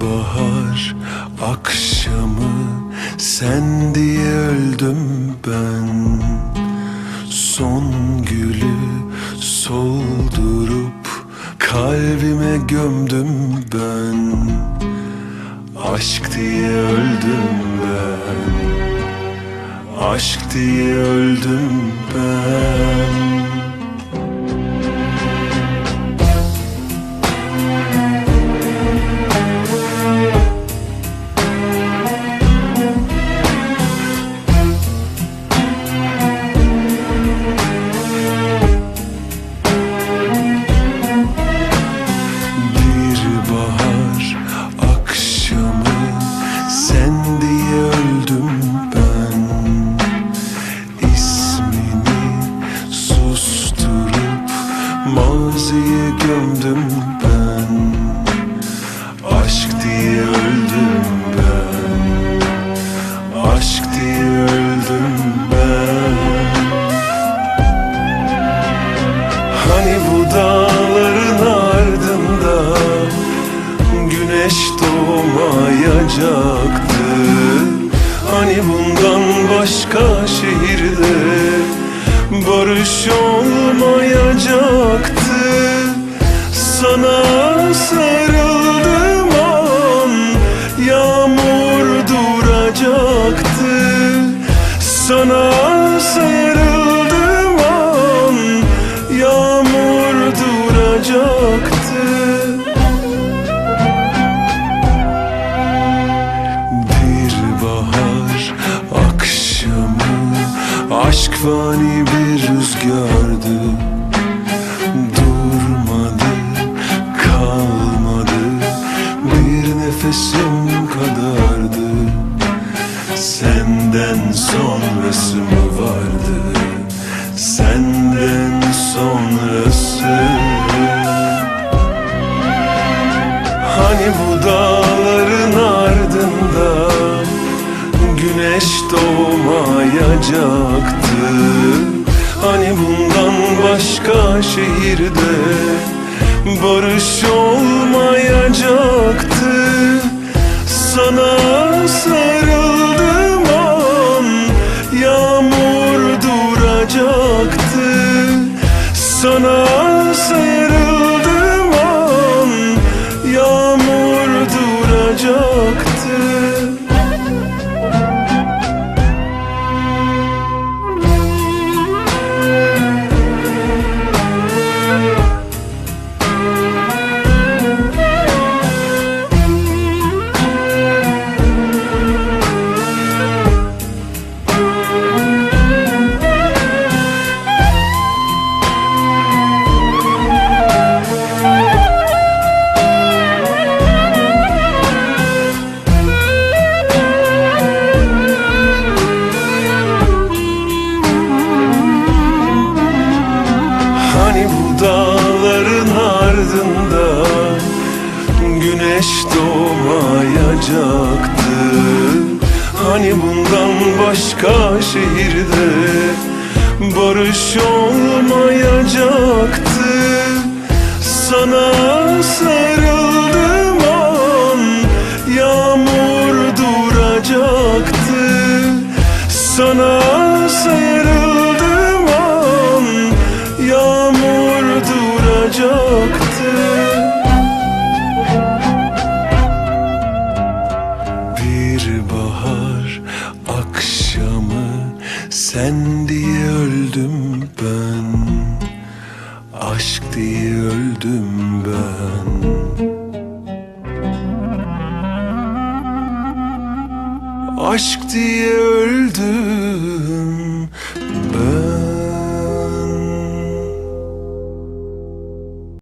bahar akşamı sen diye öldüm ben. Son gülü soldurup kalbime gömdüm ben. Aşk diye öldüm ben. Aşk diye öldüm ben maziye gömdüm ben. Aşk diye öldüm ben. Aşk diye öldüm ben. Hani bu dağların ardında Güneş doğmayacaktı? Hani bundan başka şehirde Barış olmayacaktı. Sana sarıldığım an Yağmur duracaktı. Sana rüzgardı Durmadı, kalmadı. Bir nefesim kadardı. Senden sonrası mı vardı? Senden sonrası. Hani bu dağların ardında Güneş doğmayacaktı Hani bundan başka şehirde Barış olmayacaktı? Sana sarıldığım an Yağmur duracaktı. Sana sarıldığım an Yağmur duracaktı ardında Güneş doğmayacaktı. Hani bundan başka şehirde Barış olmayacaktı. Sana sarıldığım Sen diye öldüm ben Aşk diye öldüm ben. Aşk diye öldüm ben